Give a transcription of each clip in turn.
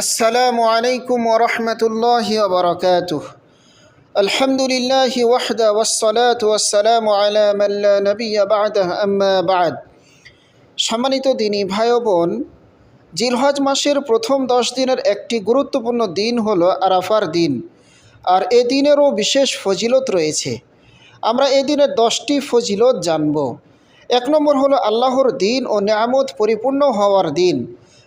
আসসালামু আলাইকুম ওরহমতুল্লাহ বরকাত আলহামদুলিল্লাহ ওয়াহদা ওসালাত ওয়াসালাম আলামাল্লা নবী আবাদ আম্মা সম্মানিত দিনই ভাই বোন জিলহজ মাসের প্রথম দশ দিনের একটি গুরুত্বপূর্ণ দিন হল আরাফার দিন, আর এ দিনেরও বিশেষ ফজিলত রয়েছে। আমরা এ দিনের দশটি ফজিলত জানব। এক নম্বর হলো আল্লাহর দিন ও নিয়ামত পরিপূর্ণ হওয়ার দিন।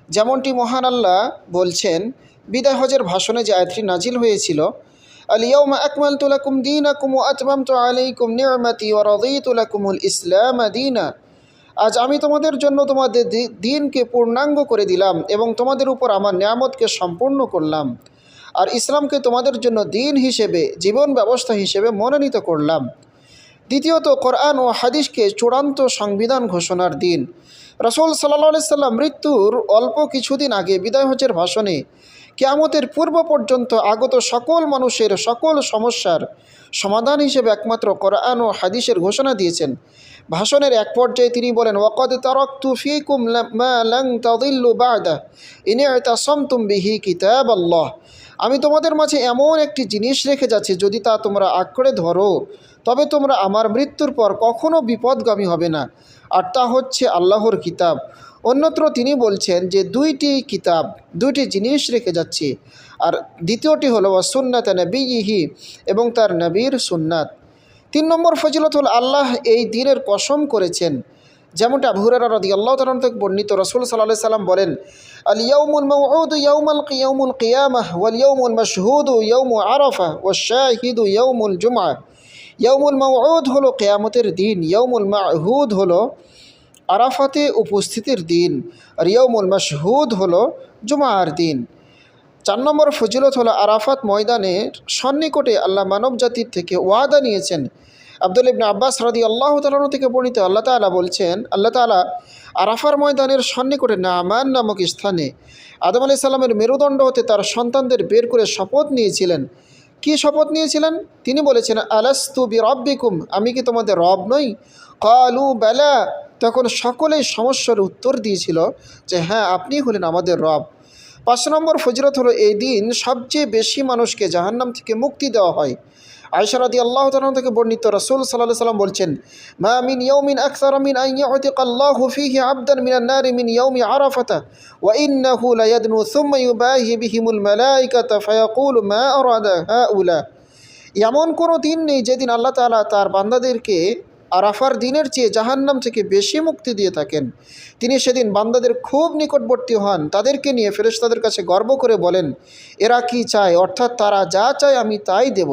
যেমনটি মহান আল্লাহ বলছেন, বিদায় হজের ভাষণে যে আয়াতটি নাজিল হয়েছিল আলিয়াউমা আকমাল তুলাকুম দিন আকুম আতমাম তো আলাইকুম নিয়মাতি ও রদিতুলাকুমুল ইসলাম দিনা। আজ আমি তোমাদের জন্য তোমাদের দিনকে পূর্ণাঙ্গ করে দিলাম এবং তোমাদের উপর আমার নিয়ামতকে সম্পূর্ণ করলাম। আর ইসলামকে তোমাদের জন্য দিন হিসেবে, জীবন ব্যবস্থা হিসেবে মনোনীত করলাম। দ্বিতীয়ত কোরআন ও হাদিসকে চূড়ান্ত সংবিধান ঘোষণার দিন। রসুল সাল্লা সাল্লাম মৃত্যুর অল্প কিছুদিন আগে বিদায় হজের ভাষণে কেয়ামতের পূর্ব পর্যন্ত আগত সকল মানুষের সকল সমস্যার সমাধান হিসেবে একমাত্র কোরআন ও হাদিসের ঘোষণা দিয়েছেন। ভাষণের এক পর্যায়ে তিনি বলেন, ওয়াকদ তারাক্তু ফিকুম লা- মা লাং তাদিল্লু বাদা, ইনে বিহি কিতাব আল্লাহ আমি তোমাদের মাঝে এমন একটি জিনিস রেখে যাচ্ছি, যদি তা তোমরা আঁকড়ে ধরো, তবে তোমরা আমার মৃত্যুর পর কখনো বিপদগামী হবে না। আর তা হচ্ছে আল্লাহর কিতাব। অন্যত্র তিনি বলছেন যে দুইটি কিতাব, দুইটি জিনিস রেখে যাচ্ছি। আর দ্বিতীয়টি হলো সুন্নাত নবীহি এবং তার নবীর সুন্নাত। তিন নম্বর ফজিলত হল আল্লাহ এই দিনের কসম করেছেন। যেমনটা আবহুরারা রদি আল্লাহ তালন থেকে বর্ণিত, রসুল সাল্লাহ সাল্লাম বলেন, আল ইয়ৌমুল মৌদ ইয়ৌমুল ইয়ৌমুল কিয়ামাহ, ওয়াল ইয়ৌমুল মশহুদ ইয়ৌমু আরফা ও শাহিদু ইয়ৌমুল জুমা ইয়ৌমুল মৌদ হলো কেয়ামতের দিন ইয়ৌমুল মাহুদ হলো আরাফাতে উপস্থিতির দিন। আর ইয়ৌমুল মশহুদ হলো জুমার দিন। চার নম্বর ফজিলত হলো আরাফাত ময়দানের সন্নিকটে আল্লাহ মানব জাতির থেকে ওয়াদা নিয়েছেন। আব্দুল ইবনে আব্বাস রাদি আল্লাহ তালন থেকে বর্ণিত আল্লাহ তালা বলছেন, আল্লাহ তালা আরাফার ময়দানের সন্নিকটে নামান নামক স্থানে আদম আলি সাল্লামের মেরুদণ্ড হতে তার সন্তানদের বের করে শপথ নিয়েছিলেন। কি শপথ নিয়েছিলেন? তিনি বলেছেন, আলাস্তু বি রব্বিকুম আমি কি তোমাদের রব নই? কালু, বেলা তখন সকলেই সমস্যার উত্তর দিয়েছিল যে হ্যাঁ আপনি হলেন আমাদের রব। পাঁচ নম্বর ফজরত হলো, এই দিন সবচেয়ে বেশি মানুষকে জাহান্নাম থেকে মুক্তি দেওয়া হয়। আয়সারাদি আল্লাহ তালন থেকে বর্ণিত রসুল সাল্লাহ সাল্লাম বলছেন, মা মিন ইয়ৌমিন আকসার মিন আইয়াতিক আল্লাহ ফিহি আবদান মিন নারি মিন ইয়ৌমি আরাফাতা, ওয়া ইন্নাহু লায়াদনু সুম্মা ইউবাহি বিহিমুল মালাইকাতা ফায়াকুল মা আরাদা হাউলা। এমন কোনো দিন নেই যেদিন আল্লাহ তাআলা তার বান্দাদেরকে আরাফার দিনের চেয়ে জাহান্নাম থেকে বেশি মুক্তি দিয়ে থাকেন তিনি সেদিন বান্দাদের খুব নিকটবর্তী হন তাদেরকে নিয়ে ফেরেশতাদের কাছে গর্ব করে বলেন এরা কি চায় অর্থাৎ তারা যা চায় আমি তাই দেব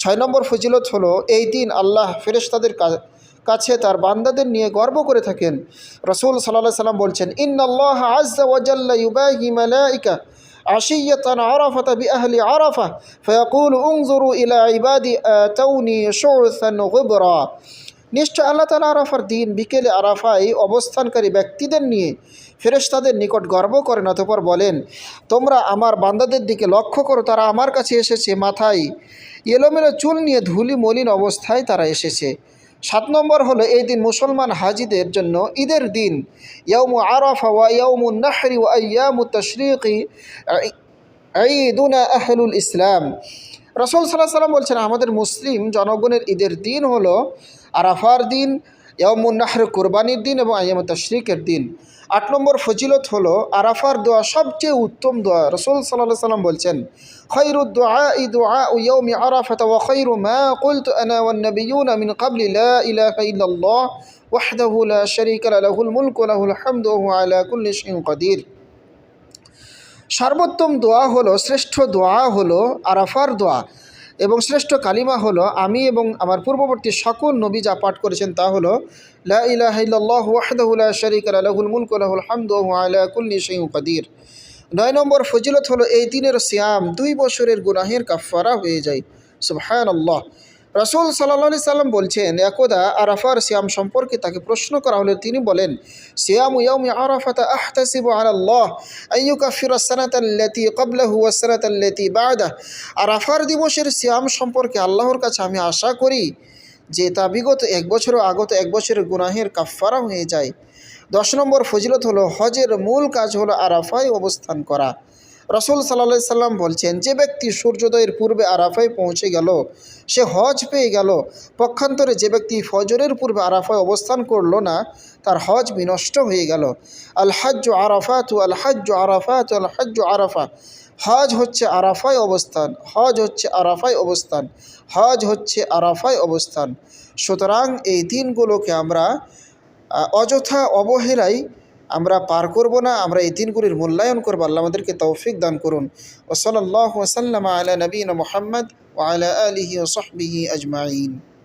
ছয় নম্বর ফজিলত হলো এই দিন আল্লাহ ফেরেশতাদের কা- কাছে তার বান্দাদের নিয়ে গর্ব করে থাকেন রসুল সাল্লাহ সাল্লাম বলছেন ইন্নআল্লাহ আজ্জা ওয়াজাল্লা ইউবাহি মালাইকা عشية عرفة بأهل عرفة فيقول انظروا إلى عبادي آتوني شعثا غبرا নিশ্চয় আল্লাহ তালা আরাফার দিন বিকেলে আরাফায় অবস্থানকারী ব্যক্তিদের নিয়ে ফেরেশতাদের নিকট গর্ব করেন, অতপর বলেন, তোমরা আমার বান্দাদের দিকে লক্ষ্য করো, তারা আমার কাছে এসেছে, মাথায় এলোমেলো চুল নিয়ে ধুলি মলিন অবস্থায় তারা এসেছে। সাত নম্বর হলো, এই দিন মুসলমান হাজিদের জন্য ঈদের দিন। ইয়ৌমু আরাফা ওয়া ইয়ৌমু নাহরি ওয়া ইয়ামু তশরিকি ঈদুনা আহলুল ইসলাম। রসল সাল্লাহ সাল্লাম বলছেন, আমাদের মুসলিম জনগণের ঈদের দিন হলো আরাফার দিন ইয়মুন্নাহর কোরবানির দিন এবং আয়ম তশরিকের দিন। আট নম্বর ফজিলত হলো আরাফার দোয়া, সবচেয়ে উত্তম দোয়া। রসুল সাল্লাহ সাল্লাম বলছেন খৈরু দোয়া আরাফাত ওয়া কুলত সর্বোত্তম দোয়া হলো, শ্রেষ্ঠ দোয়া হলো আরাফার দোয়া এবং শ্রেষ্ঠ কালিমা হলো, আমি এবং আমার পূর্ববর্তী সকল নবী যা পাঠ করেছেন তা হলো, লা কুল্লি নয় নম্বর ফজিলত হলো, এই দিনের সিয়াম দুই বছরের গুনাহের কাফফারা হয়ে যায়। সুবহানাল্লাহ। রসুল সাল্লা সাল্লাম বলছেন, একদা আরাফার সিয়াম সম্পর্কে তাকে প্রশ্ন করা হলে। তিনি বলেন বাদা আরাফার দিবসের সিয়াম সম্পর্কে আল্লাহর কাছে আমি আশা করি যে তা বিগত এক বছর আগত এক বছরের গুনাহের কাফফারা হয়ে যায়। দশ নম্বর ফজিলত হলো, হজের মূল কাজ হলো আরাফায় অবস্থান করা। রসুল সাল্লা সাল্লাম বলছেন, যে ব্যক্তি সূর্যোদয়ের পূর্বে আরাফায় পৌঁছে গেল, সে হজ পেয়ে গেল। পক্ষান্তরে যে ব্যক্তি ফজরের পূর্বে আরাফায় অবস্থান করল না, তার হজ বিনষ্ট হয়ে গেল। আল হাজ্য আরাফাতু, আল আরাফা আরাফাত, আল হাজ্য আরাফা। হজ হচ্ছে আরাফায় অবস্থান, হজ হচ্ছে আরাফায় অবস্থান, হজ হচ্ছে আরাফায় অবস্থান। সুতরাং এই দিনগুলোকে আমরা অযথা অবহেলায় আমরা পার করব না, আমরা এই দিনগুলির মূল্যায়ন করব। আল্লাহ আমাদেরকে তৌফিক দান করুন। ও সাল্লাহ ওসাল্লাম আলা নবীন মোহাম্মদ ও আলা আলিহি ও সহবিহি আজমাইন।